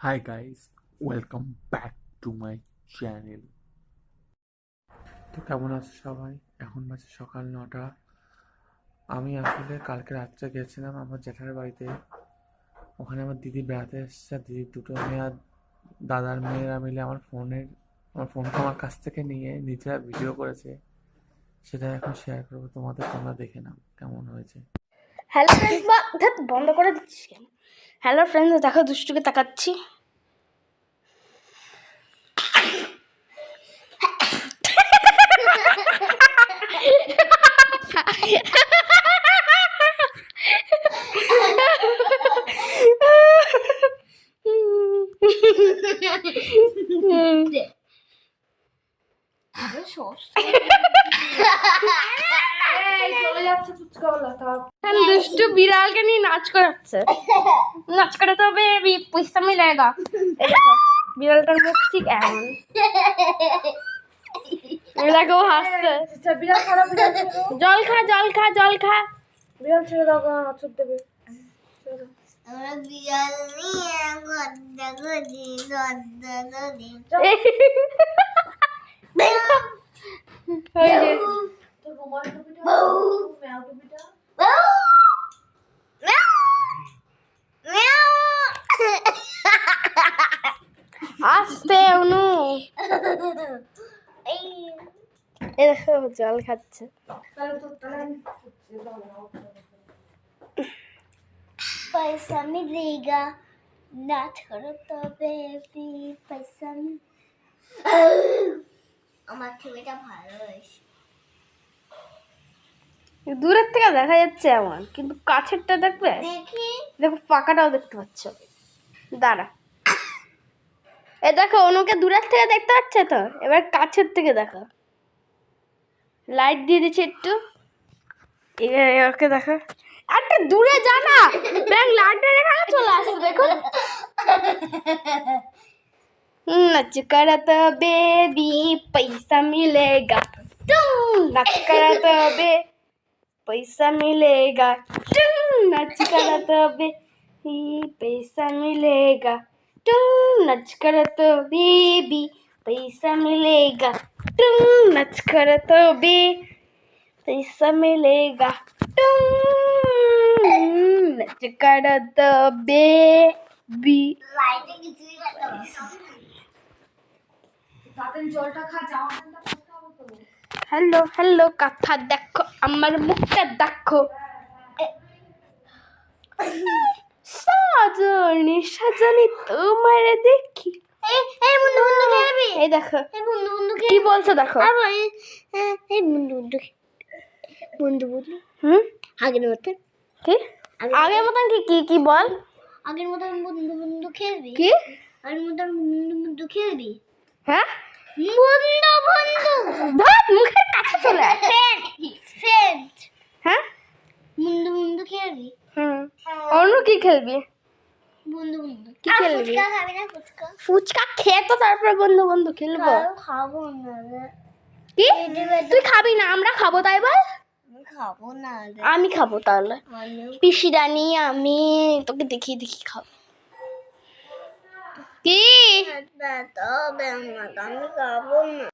Hi guys, welcome back to my channel. তো কেমন আছো সবাই? এখন বাজে সকাল নটা। আমি আসলে কালকে রাত্রে গেছিলাম আমার জেঠার বাড়িতে। ওখানে আমার দিদি বেড়াতে এসেছে। দিদির দুটো মেয়ে আর দাদার মেয়েরা মিলে আমার ফোনের আমার ফোনটা আমার কাছ থেকে নিয়ে নিজেরা ভিডিও করেছে। সেটা এখন শেয়ার করব। তোমাদের তোমরা দেখে নাও কেমন হয়েছে। হ্যালো বন্ধ করে দিচ্ছি। কেন হ্যালো ফ্রেন্ডস দেখো দুষ্টুকে তাকাচ্ছি। দুষ্টু বিড়ালকে নিয়ে নাচ করাচ্ছে। নাচ করাতে হবে বি- পয়সা মিলেগা। বিড়ালটার মুখ ঠিক এমন। এই ও হাসছে। বিড়াল খারাপ জল খা জল খা জল খা। বিড়াল ছেড়ে দাও গা দেবে। আমরা বিড়াল নিয়ে গদ্দা গদি গদ্দা গদি ওই যে তোর রুমাল টুপিটা ম্যাও টুপিটা আস্তে অনু এই দেখো জল খাচ্ছে তাহলে তো তাহলে पैसा मिलेगा ना छोड़ो তো বেবি পয়সা মিল- আমার ছবিটা ভালো হয়েছে। দূরের থেকে দেখা যাচ্ছে এমন কিন্তু কাছেরটা দেখবে? দেখি। দেখো পাকাটাও দেখতে পাচ্ছ। দাঁড়া। এ দেখো অনুকে দূরের থেকে দেখতে পাচ্ছে তো? এবার কাছের থেকে দেখো। লাইট দিয়ে দিচ্ছে একটু। ওকে দেখো। একটা দূরে যা না। ব্যাং লাইটটা এখানে চলে আসছে দেখো। नच कर तो बेबी पैसा मिलेगा तुम नच कर तो बे पैसा मिलेगा तुम नच कर तो बे पैसा मिलेगा तुम नच कर तो बेबी पैसा मिलेगा टू नच कर तो बे पैसा मिलेगा टू नच कर तो बे be তাড়াতাড়ি জলটা খা জামা প্যান্টটা পরতে হবে তো হ্যালো হ্যালো কথা দেখো আমার মুখটা দেখো। সাজনি সাজনি তোমার দেখি। এই এই বন্ধু বন্ধু খেলবি এই দেখো। এই বন্ধু বন্ধু কি বলছো দেখো? আবার এই হ্যাঁ, এই বন্ধু বন্ধু বন্ধু বন্ধু হুম? আগের মতন। কি? আগের মতন কি কি কি বল? আগের মতন বন্ধু বন্ধু খেলবি কি? আগের মতন বন্ধু বন্ধু খেলবি হ্যাঁ? বন্ধু বন্ধু। ভাত মুখের কাছে চলে ফ্রেন্ড ফ্রেন্ড হ্যাঁ? বন্ধু বন্ধু খেলবি? হুম। অন্য কি খেলবি? বন্ধু বন্ধু। কি খেলবি? ফুচকা খাবি না ফুচকা? ফুচকা খেয়ে তো তারপরে বন্ধু বন্ধু খেলব। খাব না। কি? তুই খাবি না আমরা খাব তাই বল। খাব না আমি খাব তাহলে। আমি পিসি রানী আমি তোকে দেখিয়ে দেখি খাব। কি ব্যথা হবে আমার, আমি খাব না